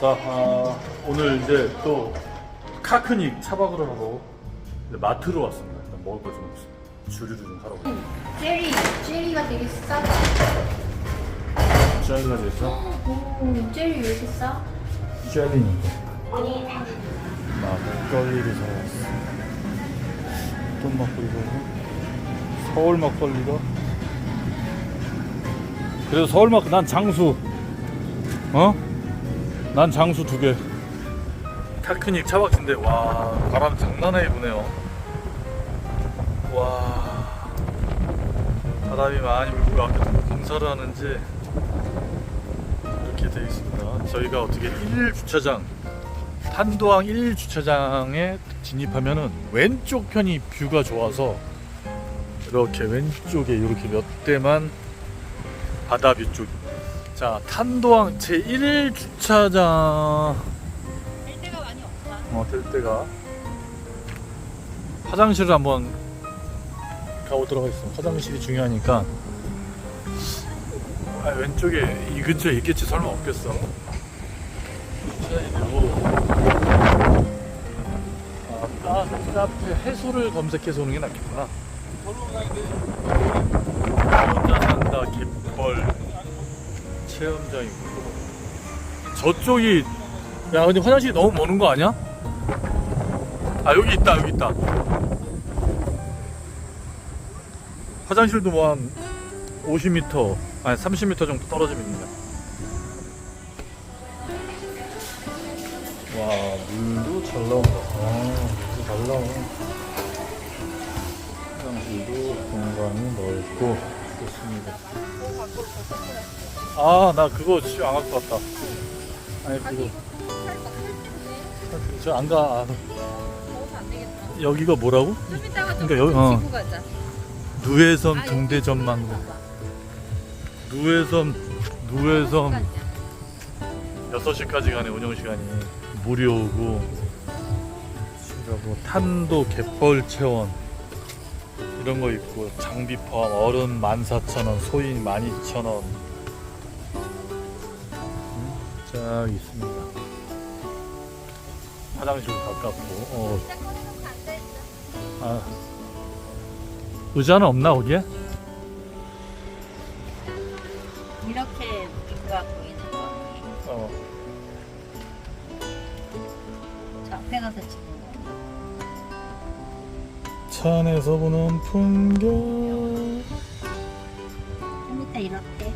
자, 아, 오늘 이제 또 카크닉 차박을 하고 이제 마트로 왔습니다. 일단 먹을 거 좀 주류를 좀 사러 가요. 제리, 제리가 되게 싸다. 젤리가 됐어? 오, 제리 왜 이렇게 싸? 젤리니까. 나 막걸리를 사러 왔어. 어떤 막걸리 사고? 서울 막걸리가? 그래도 서울 막걸리, 난 장수. 어? 난 장수 두 개. 타크닉 차박인데 와 바람 장난해 부네요. 와 바람이 많이 불고 아까 공사를 하는지 이렇게 되어 있습니다. 저희가 어떻게 1 주차장 탄도항 1 주차장에 진입하면은 왼쪽 편이 뷰가 좋아서 이렇게 왼쪽에 이렇게 몇 대만 바다 뷰 쪽. 자 탄도항 제1 주차장 될 때가 많이 없다. 어, 될 때가 화장실을 한번 가보도록 하겠습니다. 화장실이 중요하니까 아, 왼쪽에 이 근처에 있겠지 설마 없겠어. 주차장이 되고 아, 카- 카페 해소를 검색해서 오는 게 낫겠구나. 혼자 산다 갯벌 체험장이고 저쪽이 야 근데 화장실이 너무 머는 거 아니야? 아 여기 있다 여기 있다. 화장실도 뭐 한 50m 아니 30m 정도 있네. 와 물도 잘 나온다. 아 물도 잘 나와. 화장실도 공간이 넓고 좋습니다 아 나 그거 지금 안 갖고 왔다 아니 그거 저안 가. 아. 여기가 뭐라고? 그러니까 여기- 어. 누에섬 아, 등대 전망. 봐봐. 누에섬 누에섬 시간이야. 6시까지 가네 운영 시간이 무료고 그리고 탄도 갯벌 체험 이런 거 있고 장비 포함 어른 14,000원 소인 12,000원 음, 쫙 있습니다 화장실도 가깝고 어, 아, 의자는 없나 거기에? 이렇게 뷰가 보이는 거. 어. 저 앞에 가서 찍는 거. 차 안에서 보는 풍경 좀 이따 이렇게